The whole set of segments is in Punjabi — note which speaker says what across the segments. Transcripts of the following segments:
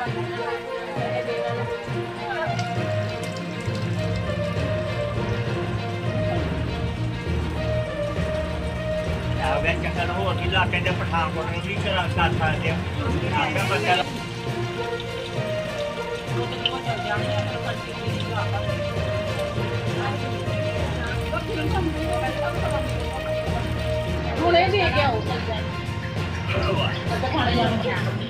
Speaker 1: ਆ ਵੇ ਚੱਕਰ ਹੋਰ ਕੀ ਇਲਾਕੇ ਦੇ ਪਠਾਨਕੋਟ ਨੂੰ ਵੀ ਕਰਾ ਕਰ ਸਕਦੇ ਆ ਆਪੇ ਬੱਚਾ
Speaker 2: ਹੁਣੇ ਦੇ ਕੇ ਆਓ ਇਹ ਮੈਂ ਥੋੜਾ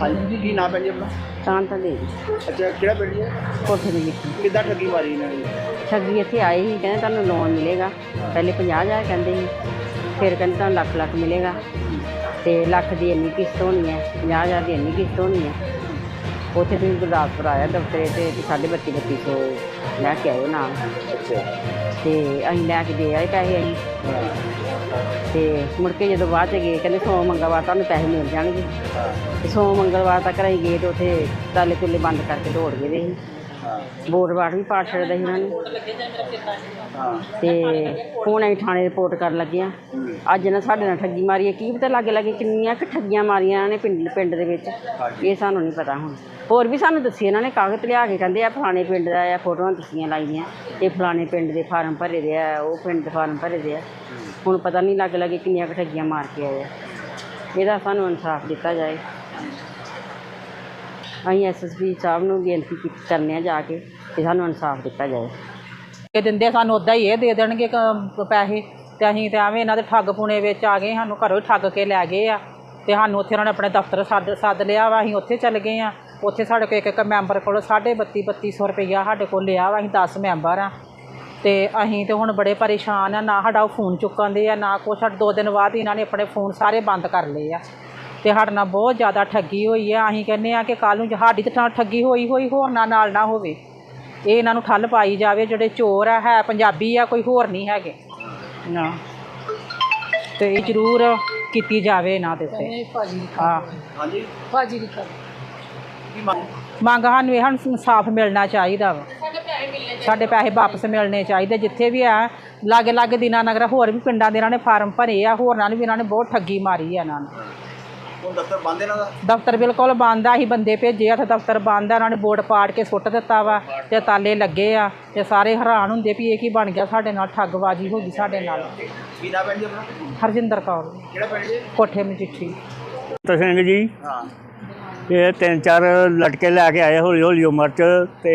Speaker 3: ਹਾਂਜੀ ਕੀ ਨਾਮ ਹੈ ਜੀ ਆਪਣਾ?
Speaker 4: ਸ਼ਾਂਤ ਦੇ
Speaker 3: ਅੱਛਾ ਕਿਹੜਾ ਪਿੰਡ ਜੀ ਹੈ?
Speaker 4: ਕੋਠੇ ਦੇ ਵਿੱਚ।
Speaker 3: ਕਿੱਦਾਂ ਠੱਗੀ ਮਾਰੀ ਇਹਨਾਂ ਨੇ?
Speaker 4: ਠੱਗੀ ਇੱਥੇ ਆਏ ਸੀ ਕਹਿੰਦੇ ਤੁਹਾਨੂੰ ਲੋਨ ਮਿਲੇਗਾ। ਪਹਿਲੇ 50000 ਕਹਿੰਦੇ ਸੀ ਫਿਰ ਕਹਿੰਦੇ ਤੁਹਾਨੂੰ ਲੱਖ ਲੱਖ ਮਿਲੇਗਾ। ਤੇ ਲੱਖ ਦੀ ਇੰਨੀ ਕਿਸ਼ਤ ਹੋਣੀ ਹੈ 50000 ਦੀ ਇੰਨੀ ਕਿਸ਼ਤ ਹੋਣੀ ਹੈ। ਉੱਥੇ ਤੁਸੀਂ ਗੁਰਦਾਸਪੁਰ ਆਇਆ ਦਫ਼ਤਰੇ ਤੇ ਸਾਢੇ ਬੱਤੀ ਬੱਤੀ ਸੌ ਲੈ ਕੇ ਆਇਓ ਨਾਲ।
Speaker 3: ਅੱਛਾ।
Speaker 4: ਤੇ ਅਸੀਂ ਲੈ ਕੇ ਦੇ ਆਏ ਪੈਸੇ ਅਸੀਂ। ਤੇ ਮੁੜ ਕੇ ਜਦੋਂ ਬਾਅਦ ਚ ਗਏ, ਕਹਿੰਦੇ ਸੋਮ ਮੰਗਲਵਾਰ ਤੁਹਾਨੂੰ ਪੈਸੇ ਮਿਲ ਜਾਣਗੇ। ਤੇ ਸੋਮ ਮੰਗਲਵਾਰ ਤੱਕ ਅਸੀਂ ਗਏ ਤੇ ਉੱਥੇ ਤਾਲੇ ਤੁਲੇ ਬੰਦ ਕਰਕੇ ਦੌੜ ਗਏ ਦੇ ਸੀ। ਬੋਰਡ ਵਾਟ ਵੀ ਪਾੜ ਛੱਡਦਾ ਸੀ ਉਹਨਾਂ ਨੇ। ਤੇ ਹੁਣ ਅਸੀਂ ਥਾਣੇ ਰਿਪੋਰਟ ਕਰਨ ਲੱਗੇ ਆ ਅੱਜ ਨਾ ਸਾਡੇ ਨਾਲ ਠੱਗੀ ਮਾਰੀ ਹੈ। ਕੀ ਪਤਾ ਲਾਗੇ ਲਾਗੇ ਕਿੰਨੀਆਂ ਕੁ ਠੱਗੀਆਂ ਮਾਰੀਆਂ ਇਹਨਾਂ ਨੇ ਪਿੰਡ ਪਿੰਡ ਦੇ ਵਿੱਚ। ਇਹ ਸਾਨੂੰ ਨਹੀਂ ਪਤਾ ਹੁਣ। ਹੋਰ ਵੀ ਸਾਨੂੰ ਦੱਸੀ ਇਹਨਾਂ ਨੇ ਕਾਗਜ਼ ਲਿਆ ਕੇ ਕਹਿੰਦੇ ਆ ਫਲਾਣੇ ਪਿੰਡ ਦਾ ਆ ਫੋਟੋਆਂ ਦੱਸੀਆਂ ਲਾਈਆਂ। ਇਹ ਫਲਾਣੇ ਪਿੰਡ ਦੇ ਫਾਰਮ ਭਰੇ ਦੇ ਆ ਉਹ ਪਿੰਡ ਦੇ ਫਾਰਮ ਭਰੇ ਦੇ ਆ। ਹੁਣ ਪਤਾ ਨਹੀਂ ਲੱਗ ਲੱਗੇ ਕਿੰਨੀਆਂ ਕੁ ਠੱਗੀਆਂ ਮਾਰ ਕੇ ਆਏ ਆ। ਇਹਦਾ ਸਾਨੂੰ ਇਨਸਾਫ ਦਿੱਤਾ ਜਾਏ। ਅਸੀਂ ਐਸਐਸਪੀ ਸਾਹਿਬ ਨੂੰ ਬੇਨਤੀ ਕੀਤੀ ਕਰਨੇ ਆ ਜਾ ਕੇ ਕਿ ਸਾਨੂੰ ਇਨਸਾਫ ਦਿੱਤਾ ਜਾਏ।
Speaker 2: ਇਹ ਦਿੰਦੇ ਸਾਨੂੰ ਉਦਾਂ ਹੀ ਇਹ ਦੇ ਦੇਣਗੇ ਕ- ਪੈਸੇ। ਤੇ ਅਸੀਂ ਤੇ ਐਵੇਂ ਇਹਨਾਂ ਦੇ ਠੱਗ ਪੁਣੇ ਵਿੱਚ ਆ ਗਏ, ਸਾਨੂੰ ਘਰੋਂ ਹੀ ਠੱਗ ਕੇ ਲੈ ਗਏ ਆ। ਤੇ ਸਾਨੂੰ ਉੱਥੇ ਉਹਨਾਂ ਨੇ ਆਪਣੇ ਦਫ਼ਤਰ ਸੱਦ ਸੱਦ ਲਿਆ ਵਾ, ਅਸੀਂ ਉੱਥੇ ਚੱਲ ਗਏ ਆ। ਉੱਥੇ ਸਾਡੇ ਕੋਲ ਇੱਕ ਇੱਕ ਮੈਂਬਰ ਕੋਲ 32 3200 ਰੁਪਈਆ ਸਾਡੇ ਕੋਲ ਲਿਆ ਵਾ, ਅਸੀਂ 10 ਮੈਂਬਰ ਆ। ਤੇ ਅਸੀਂ ਤੇ ਹੁਣ ਬੜੇ ਪਰੇਸ਼ਾਨ ਆ, ਨਾ ਸਾਡਾ ਉਹ ਫੋਨ ਚੁੱਕਣ ਦੇ ਆ, ਨਾ ਕੁਛ। ਸਾਡੇ ਦੋ ਦਿਨ ਬਾਅਦ ਹੀ ਇਹਨਾਂ ਨੇ ਆਪਣੇ ਫੋਨ ਸਾਰੇ ਬੰਦ ਕਰ ਲਏ ਆ। ਤੇ ਸਾਡੇ ਨਾਲ ਬਹੁਤ ਜ਼ਿਆਦਾ ਠੱਗੀ ਹੋਈ ਆ। ਅਸੀਂ ਕਹਿੰਦੇ ਆ ਕਿ ਕੱਲ ਨੂੰ ਜੇ ਸਾਡੀ ਤੇ ਠੱਗੀ ਹੋਈ ਹੋਈ ਹੋਰ ਨਾ ਨਾਲ ਨਾ ਹੋਵੇ। ਇਹ ਇਹਨਾਂ ਨੂੰ ਠੱਲ ਪਾਈ ਜਾਵੇ ਜਿਹੜੇ ਚੋਰ ਆ ਹੈ ਪੰਜਾਬੀ ਆ ਕੋਈ ਹੋਰ ਨਹੀਂ ਹੈਗੇ। ਨਾ। ਤੇ ਇਹ ਜ਼ਰੂਰ ਕੀਤੀ ਜਾਵੇ ਇਹਨਾਂ ਦੇ ਉੱਤੇ। ਹਾਂ।
Speaker 3: ਹਾਂਜੀ?
Speaker 2: ਭਾਜੀ ਦੀ
Speaker 3: ਕੀ ਮੰਗ?
Speaker 2: ਸਾਨੂੰ ਇਹ ਸਾਨੂੰ ਇਨਸਾਫ ਮਿਲਣਾ ਚਾਹੀਦਾ ਵਾ। ਸਾਡੇ ਪੈਸੇ ਵਾਪਸ ਮਿਲਣੇ ਚਾਹੀਦੇ। ਜਿੱਥੇ ਵੀ ਆ ਲਾਗੇ ਲਾਗੇ ਦਿਨਾਂ ਨਗਰ ਹੋਰ ਵੀ ਪਿੰਡਾਂ ਦੇ ਇਹਨਾਂ ਨੇ ਫਾਰਮ ਭਰੇ ਆ ਹੋਰਨਾਂ ਨੂੰ ਵੀ ਇਹਨਾਂ ਨੇ ਬਹੁਤ ਠੱਗੀ ਮਾਰੀ ਆ ਇਹਨਾਂ ਨੇ।
Speaker 3: ਹੁਣ ਦਫ਼ਤਰ ਬੰਦ ਇਹਨਾਂ ਦਾ?
Speaker 2: ਦਫ਼ਤਰ ਬਿਲਕੁਲ ਬੰਦ ਆ ਅਸੀਂ ਬੰਦੇ ਭੇਜੇ ਆ ਤੇ ਦਫ਼ਤਰ ਬੰਦ ਆ ਉਹਨਾਂ ਨੇ ਬੋਰਡ ਪਾੜ ਕੇ ਸੁੱਟ ਦਿੱਤਾ ਵਾ ਤੇ ਤਾਲੇ ਲੱਗੇ ਆ ਤੇ ਸਾਰੇ ਹੈਰਾਨ ਹੁੰਦੇ ਵੀ ਇਹ ਕੀ ਬਣ ਗਿਆ ਸਾਡੇ ਨਾਲ ਠੱਗਬਾਜ਼ੀ ਹੋ ਗਈ ਸਾਡੇ ਨਾਲ।
Speaker 3: ਕੀ ਨਾਮ ਹੈ ਜੀ ਆਪਣਾ?
Speaker 2: ਹਰਜਿੰਦਰ ਕੌਰ।
Speaker 3: ਕਿਹੜਾ ਪਿੰਡ ਜੀ?
Speaker 2: ਕੋਠੇ ਮਜੀਠੀ
Speaker 1: ਸਿੰਘ ਜੀ।
Speaker 3: ਹਾਂ।
Speaker 1: ਇਹ ਤਿੰਨ ਚਾਰ ਲਟਕੇ ਲੈ ਕੇ ਆਏ ਹੌਲੀ ਹੌਲੀ ਉਮਰ ਚ ਤੇ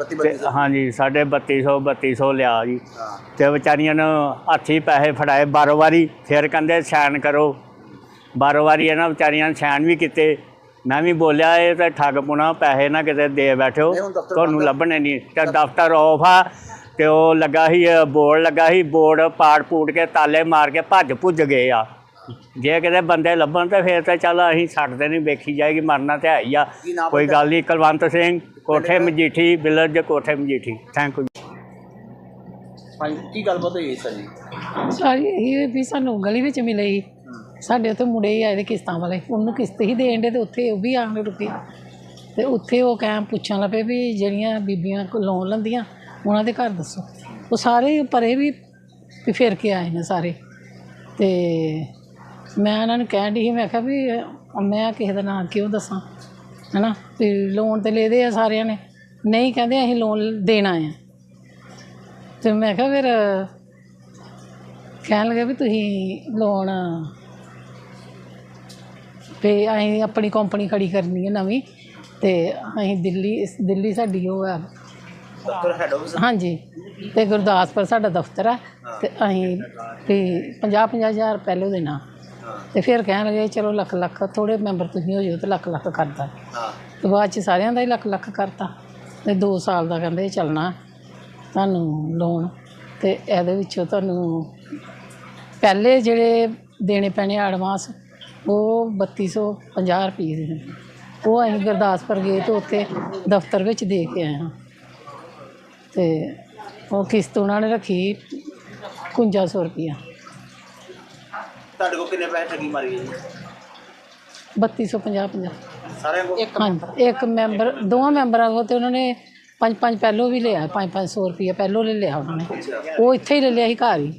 Speaker 1: ਤੇ
Speaker 3: 32
Speaker 1: ਹਾਂਜੀ ਸਾਢੇ 3200 3200 ਲਿਆ ਜੀ। ਤੇ ਵਿਚਾਰੀਆਂ ਨੂੰ ਹੱਥੀ ਪੈਸੇ ਫੜਾਏ ਬਾਰੋ ਵਾਰੀ ਫਿਰ ਕਹਿੰਦੇ ਸਾਈਨ ਕਰੋ। ਬਾਰੋ ਵਾਰੀ ਇਹਨਾਂ ਵਿਚਾਰੀਆਂ ਨੇ ਸਾਈਨ ਵੀ ਕੀਤੇ। ਮੈਂ ਵੀ ਬੋਲਿਆ ਇਹ ਤਾਂ ਠੱਗ ਪੁਣਾ ਪੈਸੇ ਨਾ ਕਿਤੇ ਦੇ ਬੈਠੋ। ਤੁਹਾਨੂੰ। ਲੱਭਣੇ ਨਹੀਂ। ਤੇ ਦਫ਼ਤਰ ਆਫ ਆ ਤੇ ਉਹ ਲੱਗਾ ਸੀ ਬੋਰਡ ਲੱਗਾ ਸੀ ਬੋਰਡ ਪਾੜ ਪੂੜ ਕੇ ਤਾਲੇ ਮਾਰ ਕੇ ਭੱਜ ਭੁੱਜ ਗਏ ਆ। ਜੇ ਕਿਤੇ ਬੰਦੇ ਲੱਭਣ ਤੇ ਫਿਰ ਤਾਂ ਚੱਲ ਅਸੀਂ ਛੱਡਦੇ ਨਹੀਂ ਵੇਖੀ ਜਾਏਗੀ ਮਰਨਾ ਤੇ ਹੈ ਹੀ ਆ।
Speaker 3: ਕੀ ਨਾਮ
Speaker 1: ਕੋਈ? ਗੱਲ ਨਹੀਂ ਕੁਲਵੰਤ ਸਿੰਘ ਕੋਠੇ ਮਜੀਠੀ ਵਿਲੇਜ ਕੋਠੇ ਮਜੀਠੀ। ਥੈਂਕ ਯੂ
Speaker 3: ਹਾਂਜੀ ਕੀ ਗੱਲਬਾਤ ਹੋਈ ਸਰ ਜੀ?
Speaker 5: ਸਾਰੀ ਇਹ ਵੀ ਸਾਨੂੰ ਗਲੀ ਵਿੱਚ ਮਿਲੇ ਸੀ। ਸਾਡੇ ਉੱਥੇ ਮੁੰਡੇ ਹੀ ਆਏ ਦੇ ਕਿਸ਼ਤਾਂ ਵਾਲੇ। ਉਹਨੂੰ ਕਿਸ਼ਤ ਹੀ ਦੇਣ ਦੇ ਤੇ ਉੱਥੇ ਉਹ ਵੀ ਆਣ ਰੁਕੇ ਤੇ ਉੱਥੇ ਉਹ ਕਹਿ ਪੁੱਛਣ ਲੱਗੇ ਵੀ ਜਿਹੜੀਆਂ ਬੀਬੀਆਂ ਕੋ ਲੋਨ ਲੈਂਦੀਆਂ ਉਹਨਾਂ ਦੇ ਘਰ ਦੱਸੋ। ਉਹ ਸਾਰੇ ਪਰੇ ਵੀ ਵੀ ਫਿਰ ਕੇ ਆਏ ਨੇ ਸਾਰੇ। ਤੇ ਮੈਂ ਉਹਨਾਂ ਨੂੰ ਕਹਿਣ ਦੀ ਸੀ ਮੈਂ ਕਿਹਾ ਵੀ ਮੈਂ ਕਿਸੇ ਦਾ ਨਾਂ ਕਿਉਂ ਦੱਸਾਂ? ਹੈਨਾ? ਤੇ ਲੋਨ ਤੇ ਲੈਦੇ ਆ ਸਾਰਿਆਂ ਨੇ। ਨਹੀਂ ਕਹਿੰਦੇ ਅਸੀਂ ਲੋਨ ਦੇਣਾ ਆ ਤੇ ਮੈਂ ਕਿਹਾ ਫਿਰ ਕਹਿਣ ਲੱਗੇ ਵੀ ਤੁਸੀਂ ਲੋਨ ਤੇ ਅਸੀਂ ਆਪਣੀ ਕੰਪਨੀ ਖੜੀ ਕਰਨੀ ਹੈ ਨਵੀਂ ਤੇ ਅਸੀਂ ਦਿੱਲੀ ਦਿੱਲੀ ਸਾਡੀ ਉਹ ਹੈ ਹਾਂਜੀ। ਤੇ ਗੁਰਦਾਸਪੁਰ ਸਾਡਾ ਦਫ਼ਤਰ ਹੈ ਤੇ ਅਸੀਂ ਤੇ 50 50 ਹਜ਼ਾਰ ਪਹਿਲੋਂ ਦੇਣਾ।
Speaker 3: ਹਾਂ
Speaker 5: ਤੇ ਫਿਰ ਕਹਿਣ ਲੱਗੇ ਚਲੋ ਲੱਖ ਲੱਖ ਥੋੜੇ ਮੈਂਬਰ ਤੁਸੀਂ ਹੋ ਜਾਓ ਤੇ ਲੱਖ ਲੱਖ ਕਰਦਾ
Speaker 3: ਹਾਂ।
Speaker 5: ਤੇ ਬਾਅਦ ਚ ਸਾਰਿਆਂ ਦਾ ਹੀ ਲੱਖ ਲੱਖ ਕਰਤਾ। ਤੇ 2 ਸਾਲ ਦਾ ਕਹਿੰਦੇ ਚੱਲਣਾ ਤੁਹਾਨੂੰ ਲੋਨ ਤੇ ਇਹਦੇ ਵਿੱਚੋਂ ਤੁਹਾਨੂੰ ਪਹਿਲੇ ਜਿਹੜੇ ਦੇਣੇ ਪੈਣੇ ਐਡਵਾਂਸ ਉਹ 3250 ਰੁਪਏ ਦੇ। ਉਹ ਅਸੀਂ ਗੁਰਦਾਸਪੁਰ ਗਏ ਤੇ ਉੱਥੇ ਦਫ਼ਤਰ ਵਿੱਚ ਦੇ ਕੇ ਆਏ ਹਾਂ। ਤੇ ਉਹ ਕਿਸ਼ਤ ਉਹਨਾਂ ਨੇ ਰੱਖੀ 5100 ਰੁਪਇਆ
Speaker 3: ਤੁਹਾਡੇ ਕੋਲ ਕਿੰਨੇ ਪੈਸੇ ਠੱਗੀ ਮਾਰੀ ਹੈ? ਜੀ
Speaker 5: 3250 50
Speaker 3: ਸਾਰਿਆਂ ਕੋਲ?
Speaker 5: ਹਾਂਜੀ ਇੱਕ ਮੈਂਬਰ ਦੋਵਾਂ ਮੈਂਬਰਾਂ ਕੋਲ ਤੇ ਉਹਨਾਂ ਨੇ ਪੰਜ ਪੰਜ ਪਹਿਲੋਂ ਵੀ ਲਿਆ ਪੰਜ ਪੰਜ ਸੌ ਰੁਪਇਆ ਪਹਿਲੋਂ ਲੈ ਲਿਆ ਉਹਨਾਂ ਨੇ। ਉਹ ਇੱਥੇ ਹੀ ਲੈ ਲਿਆ ਸੀ ਘਰ ਹੀ।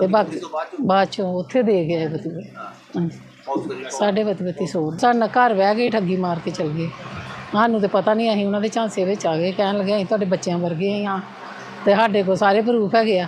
Speaker 5: ਤੇ ਬਾਕੀ ਬਾਅਦ ਚੋਂ? ਉੱਥੇ ਦੇ ਗਏ ਹਾਂਜੀ।
Speaker 3: ਕਰੀ
Speaker 5: ਸਾਡੇ ਬਤੀ ਬਤੀ ਸੌ। ਸਾਡਾ ਘਰ ਵਹਿ ਗਏ ਠੱਗੀ ਮਾਰ ਕੇ ਚਲ ਗਏ। ਸਾਨੂੰ ਤੇ ਪਤਾ ਨਹੀਂ ਅਸੀਂ ਉਹਨਾਂ ਦੇ ਝਾਂਸੇ ਵਿੱਚ ਆ ਗਏ। ਕਹਿਣ ਲੱਗੇ ਅਸੀਂ ਤੁਹਾਡੇ ਬੱਚਿਆਂ ਵਰਗੇ ਹਾਂ ਤੇ ਸਾਡੇ ਕੋਲ ਸਾਰੇ ਪ੍ਰੂਫ ਹੈਗੇ ਆ।